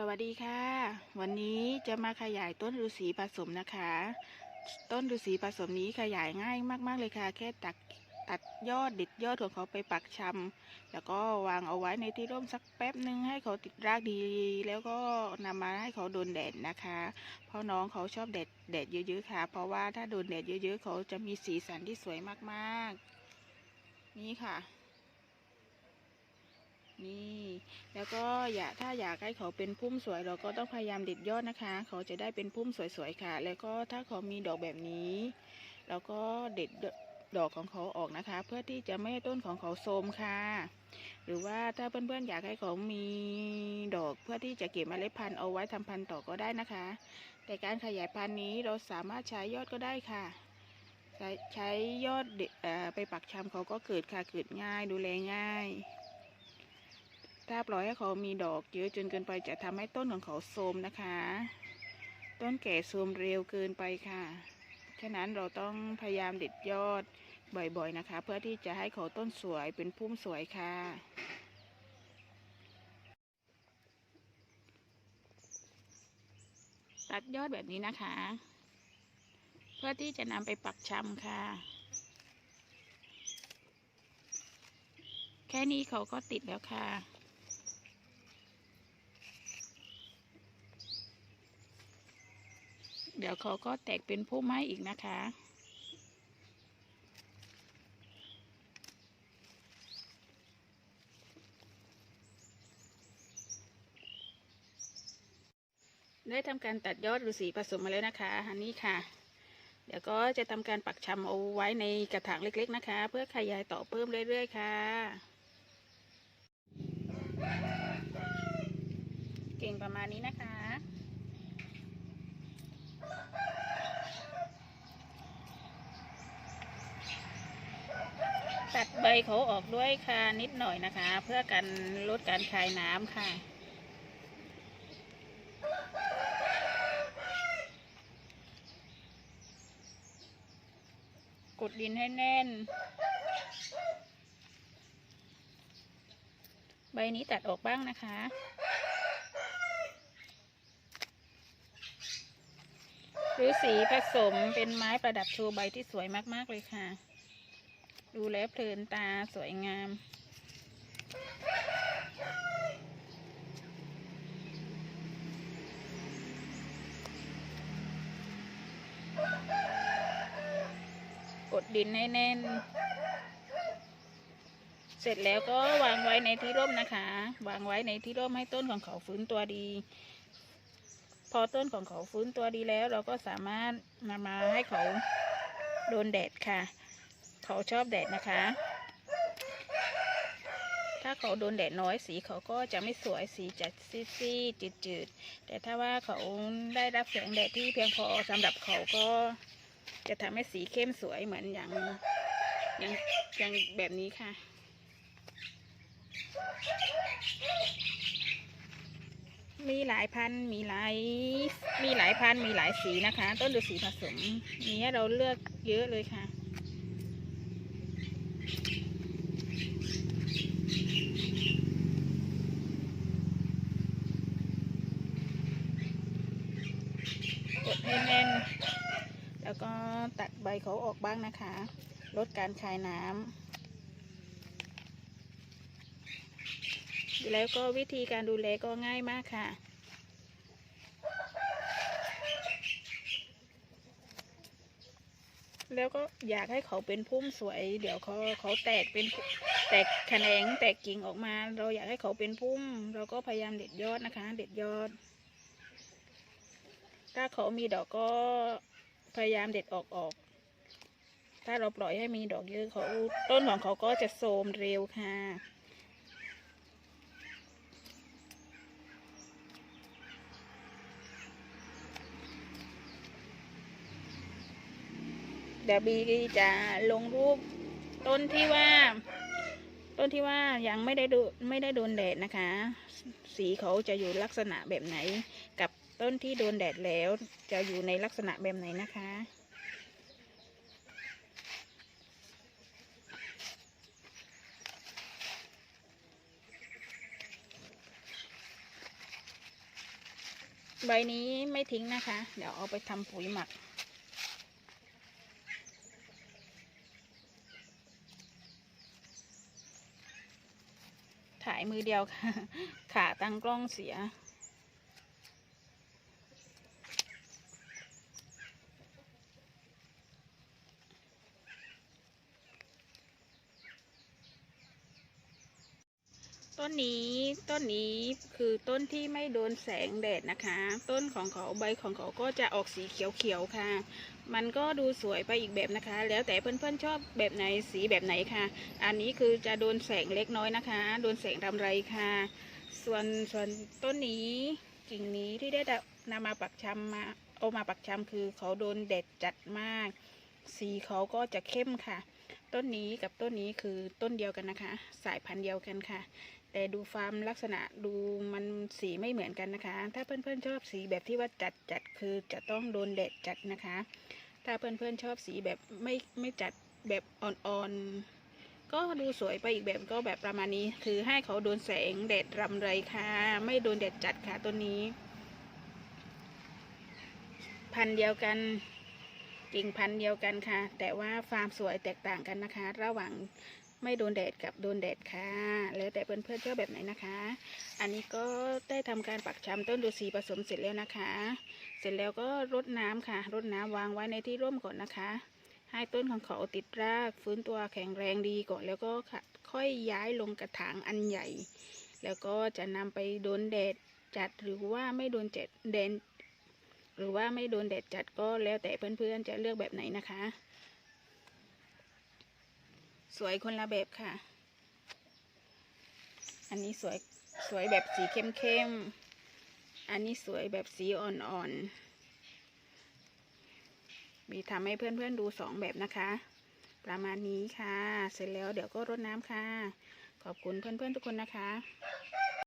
สวัสดีค่ะ วันนี้จะมาขยายต้นฤาษีผสมนะคะ ต้นฤาษีผสมนี้ขยายง่ายมาก ๆ เลยค่ะ แค่ตัดตัดยอดเด็ดยอดของเขาไปปักชำแล้วก็วางเอาไว้ในที่ร่มสักแป๊บหนึ่งให้เขาติดรากดี แล้วก็นำมาให้เขาโดนแดดนะคะ เพราะน้องเขาชอบแดดแดดเยอะๆค่ะ เพราะว่าถ้าโดนแดดเยอะ ๆ เขาจะมีสีสันที่สวยมากๆ นี่ค่ะ นี่ แล้วก็อยากถ้าอยากให้เขาเป็นพุ่มสวยเราก็ต้องพยายามเด็ดยอดนะคะ เขาจะได้เป็นพุ่มสวยๆค่ะ แล้วก็ถ้าเขามีดอกแบบนี้เราก็เด็ดดอกของเขาออกนะคะ เพื่อที่จะไม่ให้ต้นของเขาโทรมค่ะ หรือว่าถ้าเพื่อนๆอยากให้เขามีดอกเพื่อที่จะเก็บเมล็ดพันธุ์เอาไว้ทำพันธุ์ต่อก็ได้นะคะ แต่การขยายพันธุ์นี้เราสามารถใช้ยอดก็ได้ค่ะ ใช้ใช้ยอดเดไปปักชำเขาก็เกิดค่ะเกิดง่ายดูแลง่าย ถ้าปล่อยให้เขามีดอกเยอะจนเกินไปจะทำให้ต้นของเขาโทรมนะคะ ต้นแก่โทรมเร็วเกินไปค่ะ ฉะนั้นเราต้องพยายามเด็ดยอดบ่อยๆนะคะ เพื่อที่จะให้เขาต้นสวยเป็นพุ่มสวยค่ะ ตัดยอดแบบนี้นะคะ เพื่อที่จะนำไปปักชำค่ะแค่นี้เขาก็ติดแล้วค่ะ เดี๋ยวเขาก็แตกเป็นพุ่มไม้อีกนะคะ ได้ทำการตัดยอดฤาษีผสมมาแล้วนะคะอันนี้ค่ะ เดี๋ยวก็จะทำการปักชำเอาไว้ในกระถางเล็กๆนะคะ เพื่อขยายต่อเพิ่มเรื่อยๆค่ะเก่งประมาณนี้นะคะ ตัด ใบเขาออกด้วยค่ะนิดหน่อยนะคะ เพื่อกันลดการคายน้ำค่ะ กดดินให้แน่น ใบนี้ตัดออกบ้างนะคะหรือสีผสมเป็นไม้ประดับชูใบที่สวยมาก ๆ เลยค่ะ ดูแล้วเพลินตาสวยงาม กดดินให้แน่น เสร็จแล้วก็วางไว้ในที่ร่มนะคะ วางไว้ในที่ร่มให้ต้นของเขาฟื้นตัวดี พอต้นของเขาฟื้นตัวดีแล้ว เราก็สามารถนำมาให้เขาโดนแดดค่ะ เขาชอบแดดนะคะ ถ้าเขาโดนแดดน้อยสีเขาก็จะไม่สวยสีจะซีดๆจืดๆ แต่ถ้าว่าเขาได้รับแสงแดดที่เพียงพอสำหรับเขาก็จะทำให้สีเข้มสวยเหมือนอย่างอย่างอย่างแบบนี้ค่ะมีหลายพัน มีหลาย มีหลายพัน มีหลายสีนะคะ ต้นฤาษีผสม มีให้เราเลือกเยอะเลยค่ะ กดให้แน่น แล้วก็ตัดใบเขาออกบ้างนะคะ ลดการคายน้ำแล้วก็วิธีการดูแลก็ง่ายมากค่ะ แล้วก็อยากให้เขาเป็นพุ่มสวย เดี๋ยวเขาเขาแตกเป็นแตกแขนงแตกกิ่งออกมา เราอยากให้เขาเป็นพุ่ม เราก็พยายามเด็ดยอดนะคะ เด็ดยอด ถ้าเขามีดอกก็พยายามเด็ดออกออก ถ้าเราปล่อยให้มีดอกเยอะเขาต้นของเขาก็จะโทรมเร็วค่ะ เดี๋ยวบีจะลงรูปต้นที่ว่า ต้นที่ว่ายังไม่ได้ดูไม่ได้โดนแดดนะคะ สีเขาจะอยู่ลักษณะแบบไหน กับต้นที่โดนแดดแล้วจะอยู่ในลักษณะแบบไหนนะคะใบนี้ไม่ทิ้งนะคะ เดี๋ยวเอาไปทำปุ๋ยหมัก ถ่ายมือเดียวค่ะ ขาตั้งกล้องเสีย ต้นนี้ต้นนี้คือต้นที่ไม่โดนแสงแดดนะคะ ต้นของเขาใบของเขาก็จะออกสีเขียวๆค่ะ มันก็ดูสวยไปอีกแบบนะคะ แล้วแต่เพื่อนๆชอบแบบไหนสีแบบไหนค่ะ อันนี้คือจะโดนแสงเล็กน้อยนะคะ โดนแสงรำไรค่ะ ส่วนส่วนต้นนี้กิ่งนี้ที่ได้นำมาปักชำมาเอามาปักชำคือเขาโดนแดดจัดมาก สีเขาก็จะเข้มค่ะ ต้นนี้กับต้นนี้คือต้นเดียวกันนะคะ สายพันธุ์เดียวกันค่ะ แต่ดูฟาร์มลักษณะดูมันสีไม่เหมือนกันนะคะ ถ้าเพื่อนๆชอบสีแบบที่ว่าจัดจัดคือจะต้องโดนแดดจัดนะคะ ถ้าเพื่อนๆชอบสีแบบไม่ไม่จัดแบบอ่อนๆ ก็ดูสวยไปอีกแบบก็แบบประมาณนี้ คือให้เขาโดนแสงแดดรำไรค่ะ ไม่โดนแดดจัดค่ะต้นนี้ พันเดียวกันกิ่งพันเดียวกันค่ะ แต่ว่าฟาร์มสวยแตกต่างกันนะคะ ระหว่าง ไม่โดนแดดกับโดนแดดค่ะ แล้วแต่เพื่อนๆชอบแบบไหนนะคะ อันนี้ก็ได้ทำการปักชำต้นดูสีผสมเสร็จแล้วนะคะ เสร็จแล้วก็รดน้ำค่ะรดน้ำวางไว้ในที่ร่มก่อนนะคะ ให้ต้นของเขาติดราก ฟื้นตัวแข็งแรงดีก่อนแล้วก็ค่ะค่อยย้ายลงกระถางอันใหญ่ แล้วก็จะนำไปโดนแดดจัดหรือว่าไม่โดนแดดแดนหรือว่าไม่โดนแดดจัดก็แล้วแต่เพื่อนๆจะเลือกแบบไหนนะคะ สวยคนละแบบค่ะ อันนี้สวยสวยแบบสีเข้มๆอันนี้สวยแบบสีอ่อนๆ มีทำให้เพื่อนๆดูสองแบบนะคะ ประมาณนี้ค่ะ เสร็จแล้วเดี๋ยวก็รดน้ำค่ะ ขอบคุณเพื่อนๆทุกคนนะคะ